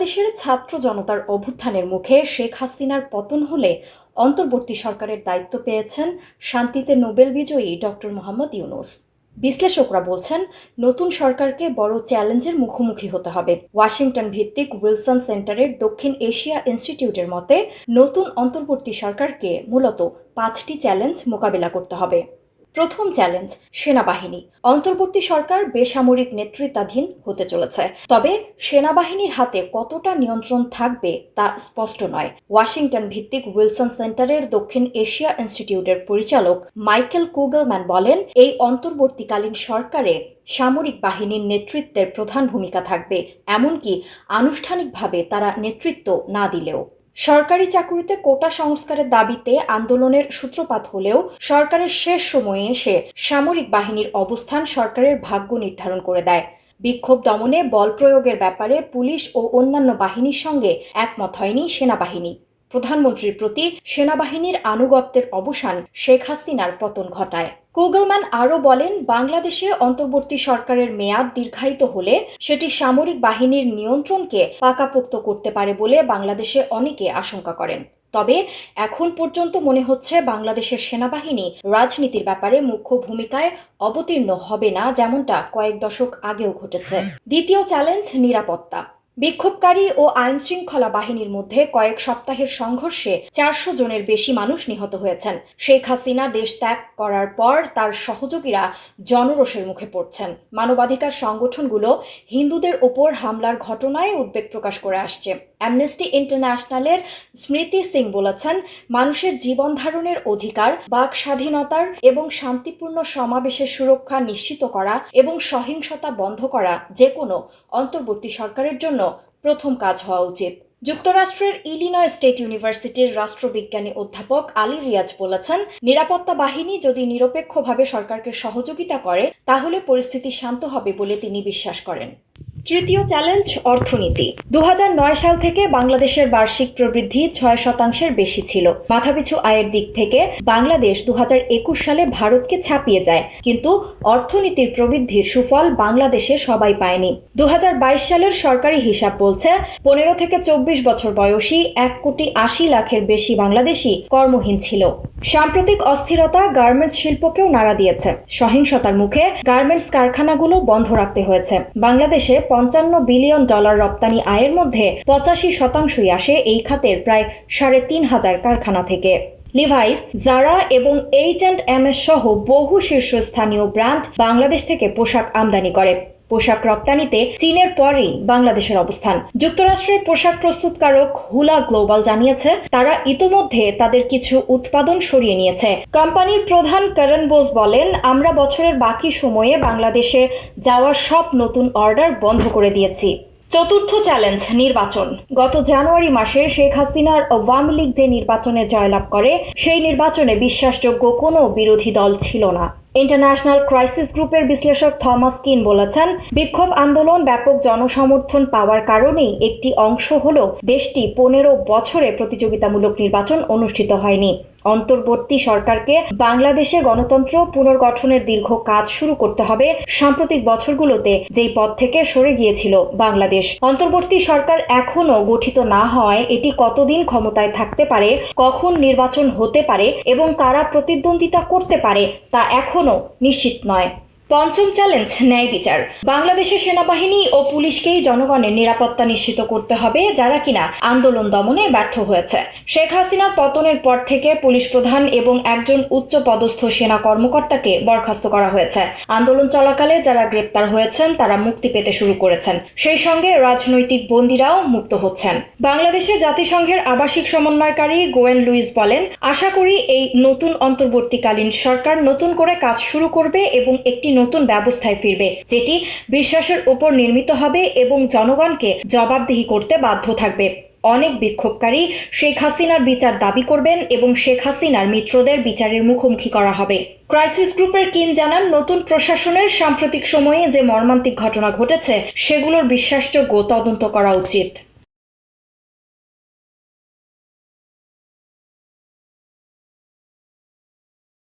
বাংলাদেশের ছাত্র জনতার অভ্যুত্থানের মুখে শেখ হাসিনার পতন হলে অন্তর্বর্তী সরকারের দায়িত্ব পেয়েছেন শান্তিতে নোবেল বিজয়ী ডক্টর মোহাম্মদ ইউনুস। বিশ্লেষকরা বলছেন, নতুন সরকারকে বড় চ্যালেঞ্জের মুখোমুখি হতে হবে। ওয়াশিংটন ভিত্তিক উইলসন সেন্টারের দক্ষিণ এশিয়া ইনস্টিটিউটের মতে, নতুন অন্তর্বর্তী সরকারকে মূলত পাঁচটি চ্যালেঞ্জ মোকাবিলা করতে হবে। প্রথম চ্যালেঞ্জ সেনাবাহিনী। অন্তর্বর্তী সরকার বেসামরিক নেতৃত্বাধীন হতে চলেছে। তবে সেনাবাহিনীর হাতে কতটা নিয়ন্ত্রণ থাকবে তা স্পষ্ট নয়। ওয়াশিংটন ভিত্তিক উইলসন সেন্টারের দক্ষিণ এশিয়া ইনস্টিটিউটের পরিচালক মাইকেল কুগলম্যান বলেন, এই অন্তর্বর্তীকালীন সরকারে সামরিক বাহিনীর নেতৃত্বের প্রধান ভূমিকা থাকবে, এমনকি আনুষ্ঠানিকভাবে তারা নেতৃত্ব না দিলেও। সরকারি চাকুরিতে কোটা সংস্কারের দাবিতে আন্দোলনের সূত্রপাত হলেও সরকারের শেষ সময়ে এসে সামরিক বাহিনীর অবস্থান সরকারের ভাগ্য নির্ধারণ করে দেয়। বিক্ষোভ দমনে বল প্রয়োগের ব্যাপারে পুলিশ ও অন্যান্য বাহিনীর সঙ্গে একমত হয়নি সেনাবাহিনী। প্রধানমন্ত্রীর প্রতি সেনাবাহিনীর আনুগত্যের অবসান শেখ হাসিনার পতন ঘটায়। কুগলম্যান আরও বলেন, বাংলাদেশে অন্তর্বর্তী সরকারের মেয়াদ দীর্ঘায়িত হলে সেটি সামরিক বাহিনীর নিয়ন্ত্রণকে পাকাপোক্ত করতে পারে বলে বাংলাদেশে অনেকে আশঙ্কা করেন। তবে এখন পর্যন্ত মনে হচ্ছে বাংলাদেশের সেনাবাহিনী রাজনীতির ব্যাপারে মুখ্য ভূমিকায় অবতীর্ণ হবে না, যেমনটা কয়েক দশক আগেও ঘটেছে। দ্বিতীয় চ্যালেঞ্জ, নিরাপত্তা। বিক্ষোভকারী ও আইন শৃঙ্খলা বাহিনীর মধ্যে কয়েক সপ্তাহের সংঘর্ষে চারশো জনের বেশি মানুষ নিহত হয়েছেন। শেখ হাসিনা দেশ ত্যাগ করার পর তার সহযোগীরা জনরোষের মুখে পড়ছেন। মানবাধিকার সংগঠনগুলো হিন্দুদের ওপর হামলার ঘটনায় উদ্বেগ প্রকাশ করে আসছে। অ্যামনেস্টি ইন্টারন্যাশনালের স্মৃতি সিং বলেছেন, মানুষের জীবন ধারণের অধিকার, বাক স্বাধীনতার এবং শান্তিপূর্ণ সমাবেশের সুরক্ষা নিশ্চিত করা এবং সহিংসতা বন্ধ করা যে কোনো অন্তর্বর্তী সরকারের জন্য প্রথম কাজ হওয়া উচিত। যুক্তরাষ্ট্রের ইলিনয় স্টেট ইউনিভার্সিটির রাষ্ট্রবিজ্ঞানী অধ্যাপক আলী রিয়াজ বলেছেন, নিরাপত্তা বাহিনী যদি নিরপেক্ষভাবে সরকারকে সহযোগিতা করে, তাহলে পরিস্থিতি শান্ত হবে বলে তিনি বিশ্বাস করেন। তৃতীয় চ্যালেঞ্জ অর্থনীতি। দু হাজার নয় সাল থেকে বাংলাদেশের বার্ষিক প্রবৃদ্ধি ছয় শতাংশের বেশি ছিল। মাথাপিছু আয়ের দিক থেকে বাংলাদেশ দু সালে ভারতকে ছাপিয়ে যায়। কিন্তু অর্থনীতির প্রবৃদ্ধির সুফল বাংলাদেশে সবাই পায়নি। দু সালের সরকারি হিসাব বলছে, পনেরো থেকে চব্বিশ বছর বয়সী এক কোটি আশি লাখের বেশি বাংলাদেশি কর্মহীন ছিল। সাম্প্রতিক অস্থিরতা গার্মেন্টস শিল্পকেও নাড়া দিয়েছে। সহিংসতার মুখে গার্মেন্টস কারখানাগুলো বন্ধ রাখতে হয়েছে। বাংলাদেশে পঞ্চান্ন বিলিয়ন ডলার রপ্তানি আয়ের মধ্যে পঁচাশি শতাংশই আসে এই খাতের প্রায় সাড়ে তিন হাজার কারখানা থেকে। লিভাইস জারা এবং এইচ অ্যান্ড এম এস সহ বহু শীর্ষস্থানীয় ব্র্যান্ড বাংলাদেশ থেকে পোশাক আমদানি করে। পোশাক রপ্তানিতে চীনের পরেই বাংলাদেশের অবস্থান। যুক্তরাষ্ট্রের পোশাক প্রস্তুতকারক হুলা গ্লোবাল জানিয়েছে, তারা ইতোমধ্যে তাদের কিছু উৎপাদন সরিয়ে নিয়েছে। কোম্পানির প্রধান করণ বোস বলেন, আমরা বছরের বাকি সময়ে বাংলাদেশে যাওয়ার সব নতুন অর্ডার বন্ধ করে দিয়েছি। চতুর্থ চ্যালেঞ্জ, নির্বাচন। গত জানুয়ারি মাসে শেখ হাসিনার আওয়ামী লীগ যে নির্বাচনে জয়লাভ করে, সেই নির্বাচনে বিশ্বাসযোগ্য কোনো বিরোধী দল ছিল না। ইন্টারন্যাশনাল ক্রাইসিস গ্রুপের বিশ্লেষক থমাস কিন বলেছেন, বিক্ষোভ আন্দোলন ব্যাপক জনসমর্থন পাওয়ার কারণেই একটি অংশ হল দেশটি পনেরো বছরে প্রতিযোগিতামূলক নির্বাচন অনুষ্ঠিত হয়নি। অন্তর্বর্তী সরকারকে বাংলাদেশে গণতন্ত্র পুনর্গঠনের দীর্ঘ কাজ শুরু করতে হবে সাম্প্রতিক বছরগুলোতে, যেই পথ থেকে সরে গিয়েছিল বাংলাদেশ। অন্তর্বর্তী সরকার এখনও গঠিত না হওয়ায় এটি কতদিন ক্ষমতায় থাকতে পারে, কখন নির্বাচন হতে পারে এবং কারা প্রতিদ্বন্দ্বিতা করতে পারে তা এখনও নিশ্চিত নয়। পঞ্চম চ্যালেঞ্জ, ন্যায় বিচার। বাংলাদেশের সেনাবাহিনী ও পুলিশকেই জনগণের নিরাপত্তা নিশ্চিত করতে হবে, যারা কিনা আন্দোলন দমনে ব্যর্থ হয়েছে। শেখ হাসিনার পতনের পর থেকে পুলিশ প্রধান এবং একজন উচ্চ পদস্থ সেনা কর্মকর্তাকে বরখাস্ত করা হয়েছে। আন্দোলন চলাকালে যারা গ্রেপ্তার হয়েছেন, তারা মুক্তি পেতে শুরু করেছেন। সেই সঙ্গে রাজনৈতিক বন্দীরাও মুক্ত হচ্ছেন। বাংলাদেশে জাতিসংঘের আবাসিক সমন্বয়কারী গোয়েন লুইস বলেন, আশা করি এই নতুন অন্তর্বর্তীকালীন সরকার নতুন করে কাজ শুরু করবে এবং একটি নতুন ব্যবস্থায় ফিরবে, যেটি বিশ্বাসের উপর নির্মিত হবে এবং জনগণকে জবাবদিহি করতে বাধ্য থাকবে। অনেক বিক্ষোভকারী শেখ হাসিনার বিচার দাবি করবেন এবং শেখ হাসিনার মিত্রদের বিচারের মুখোমুখি করা হবে। ক্রাইসিস গ্রুপের কিন জানান, নতুন প্রশাসনের সাম্প্রতিক সময়ে যে মর্মান্তিক ঘটনা ঘটেছে, সেগুলোর বিশ্বাসযোগ্য তদন্ত করা উচিত।